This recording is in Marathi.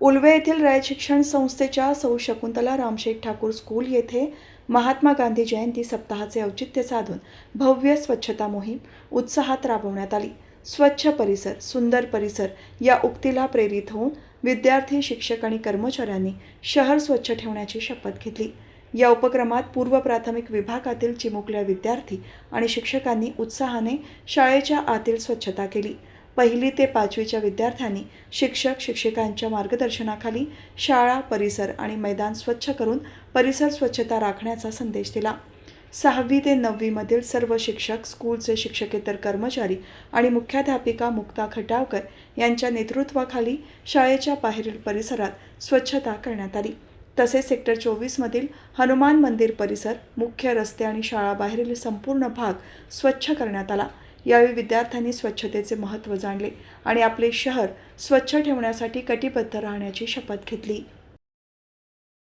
उलवे येथील रयत शिक्षण संस्थेच्या सौ शकुंतला रामशेठ ठाकूर स्कूल येथे महात्मा गांधी जयंती सप्ताहाचे औचित्य साधून भव्य स्वच्छता मोहीम उत्साहात राबवण्यात आली. स्वच्छ परिसर सुंदर परिसर या उक्तीला प्रेरित होऊन विद्यार्थी शिक्षक आणि कर्मचाऱ्यांनी शहर स्वच्छ ठेवण्याची शपथ घेतली. या उपक्रमात पूर्व प्राथमिक विभागातील चिमुकल्या विद्यार्थी आणि शिक्षकांनी उत्साहाने शाळेच्या आतील स्वच्छता केली. पहिली ते पाचवीच्या विद्यार्थ्यांनी शिक्षक शिक्षिकांच्या मार्गदर्शनाखाली शाळा परिसर आणि मैदान स्वच्छ करून परिसर स्वच्छता राखण्याचा संदेश दिला. सहावी ते नववीमधील सर्व शिक्षक स्कूलचे शिक्षकेतर कर्मचारी आणि मुख्याध्यापिका मुक्ता खटावकर यांच्या नेतृत्वाखाली शाळेच्या बाहेरील परिसरात स्वच्छता करण्यात आली. तसेच सेक्टर चोवीसमधील हनुमान मंदिर परिसर मुख्य रस्ते आणि शाळाबाहेरील संपूर्ण भाग स्वच्छ करण्यात आला. यावेळी विद्यार्थ्यांनी स्वच्छतेचे महत्त्व जाणले आणि आपले शहर स्वच्छ ठेवण्यासाठी कटिबद्ध राहण्याची शपथ घेतली.